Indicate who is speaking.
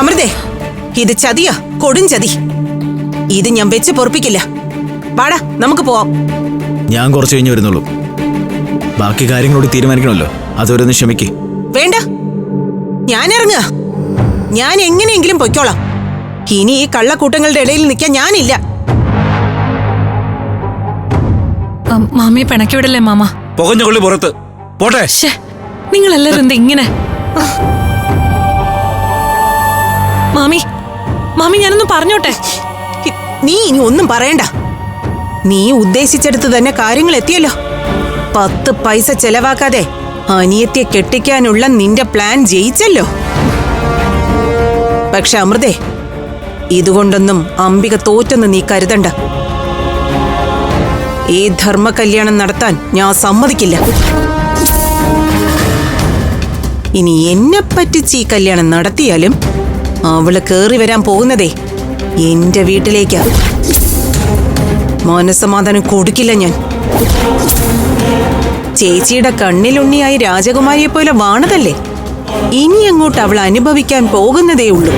Speaker 1: അമൃതേ ഇത് ചതിയാ കൊടും ചതി. ഇത് ഞാൻ വെച്ച് പൊറപ്പിക്കില്ല. വാടാ നമുക്ക് പോവാം.
Speaker 2: ഞാൻ കുറച്ച് കഴിഞ്ഞ് വരുന്നുള്ളൂ. ബാക്കി കാര്യങ്ങളോട് തീരുമാനിക്കണമല്ലോ. അതൊരു ക്ഷമിക്ക്.
Speaker 1: വേണ്ട. ഞാൻ ഇറങ്ങുക ഞാൻ എങ്ങനെയെങ്കിലും പൊയ്ക്കോളാം. ഇനി ഈ കള്ളക്കൂട്ടങ്ങളുടെ ഇടയിൽ നിൽക്കാൻ ഞാനില്ല.
Speaker 3: മാമിയെ പിണക്കി വിടല്ലേ മാമ?
Speaker 4: പുകഞ്ഞ കൊള്ളി പുറത്ത്. പോട്ടെ.
Speaker 3: നിങ്ങളെല്ലാരും എന്താ ഇങ്ങനെ മാമി. മാമി ഞാനൊന്ന് പറഞ്ഞോട്ടെ.
Speaker 1: നീ ഇനി ഒന്നും പറയണ്ട. നീ ഉദ്ദേശിച്ചെടുത്ത് തന്നെ കാര്യങ്ങൾ എത്തിയല്ലോ. പത്ത് പൈസ ചെലവാക്കാതെ അനിയത്തെ കെട്ടിക്കാനുള്ള നിന്റെ പ്ലാൻ ജയിച്ചല്ലോ. പക്ഷെ അമൃതേ ഇതുകൊണ്ടൊന്നും അംബിക തോറ്റെന്ന് നീ കരുതണ്ട. ഈ ധർമ്മ കല്യാണം നടത്താൻ ഞാൻ സമ്മതിക്കില്ല. ഇനി എന്നെ പറ്റിച്ച് ഈ കല്യാണം നടത്തിയാലും അവൾ കേറി വരാൻ പോകുന്നതേ. എന്റെ വീട്ടിലേക്കാ. മനസമാധാനം കൊടുക്കില്ല ഞാൻ. ചേച്ചിയുടെ കണ്ണിലുണ്ണിയായി രാജകുമാരിയെ പോലെ വാണതല്ലേ? ഇനി അങ്ങോട്ട് അവൾ അനുഭവിക്കാൻ പോകുന്നതേ ഉള്ളൂ.